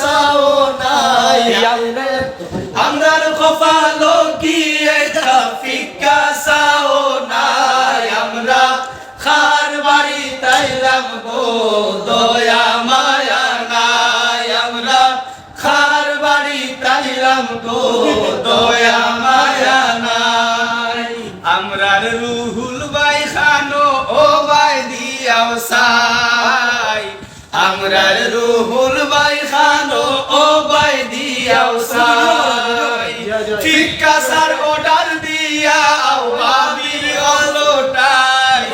Sao নাই। আমরার কপালো কি একটা সাও নাই। আমরা খার বাড়ি তাইলাম গো দয়া মায়া নাই। আমরা খার বাড়ি তাইলাম গো দয়া মায়া নাই। আমরার রুহুল আমরার রুহুল বাই খানো ও বাই দিয়াও সাই। ফিক্কা সার অর্ডার দিয়াও বাবির অলটাই।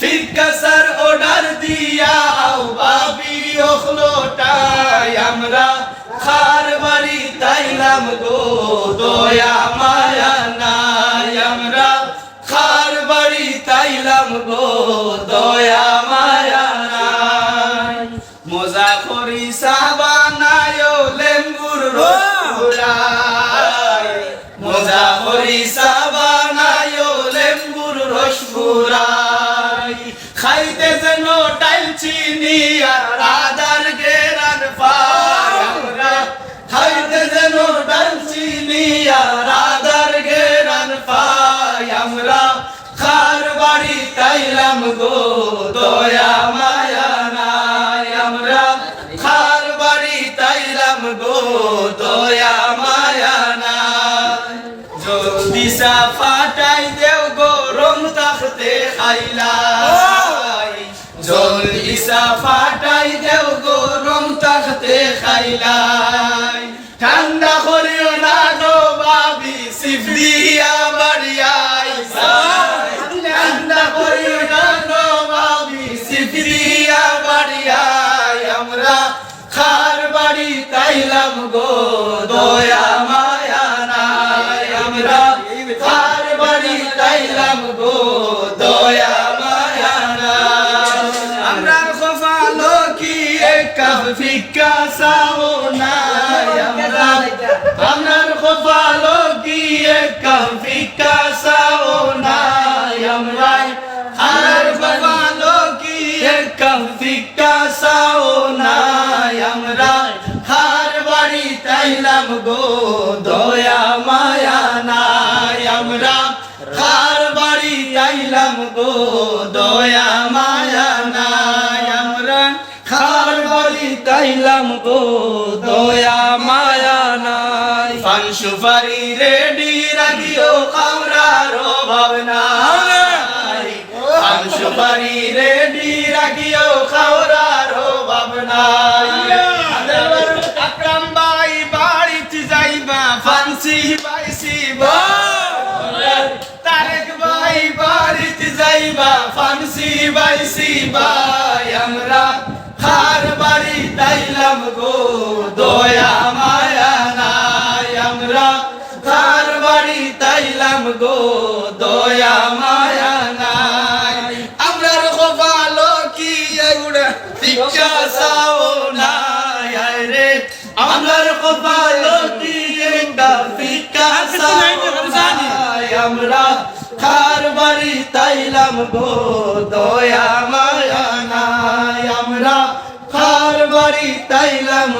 ফিক্কা সার অর্ডার দিয়াও বাবির অলটাই আমরা খার বাড়ি তাইলাম গো দয়া মায়া নাই। আমরা খার বাড়ি তাইলাম গো মজা করি সাবানায় লেম্বুর রসপুরাই মজা করি সাবানায় লেম্বুর রসপুরাই খাইতে যেন টাইল চিনি আর আদার গেরান পাই আমরা খাইতে যেন টাইল চিনি আর আদার গেরান পাই আমরা খার বাড়ি তাইলাম গো গো, দয়া, মায়া নাই। যদি ফাটাই দেও রং তাখতে খাইলাই। জল ইসা ফাটাই দেও গরম তাখতে খাইলাই। বাড়ি তাইলাম গো দয়া মায়া নাই। আমরা খার বাড়ি তাইলাম গো দয়া মায়া নাই। আমরা খোফালো কি একা ফিক্কা সাও নাই। আমরা আমরার খোফালো কি একা ফিক্কা সাও নাই। আমরা বাড়ি তাইলাম গো দয়া, মায়া নাই। আমরা হার বাড়ি তাইলাম গো দয়া, মায়া নাই। আমরা খার বাড়ি তাইলাম গো দয়া, মায়া নাই। পান সুপারি রেডি রাখিও কামরার অভাব নাই। যাইবা, ফান্সি পাইছি ভাই আমরা হার বাড়ি তাইলাম গো, দয়া মায়া নাই। আমরা হার বাড়ি তাইলাম গো, দয়া মায়া নাই। আমরার খোফালো কি এগুড়া শিক্ষা সাও নাই? রে, আমরার খোফালো কি একটা ফিকা সাও নাই? আমরা খার বাড়ি তাইলাম গো দয়া মায়া নাই। আমরা খার বাড়ি তাইলাম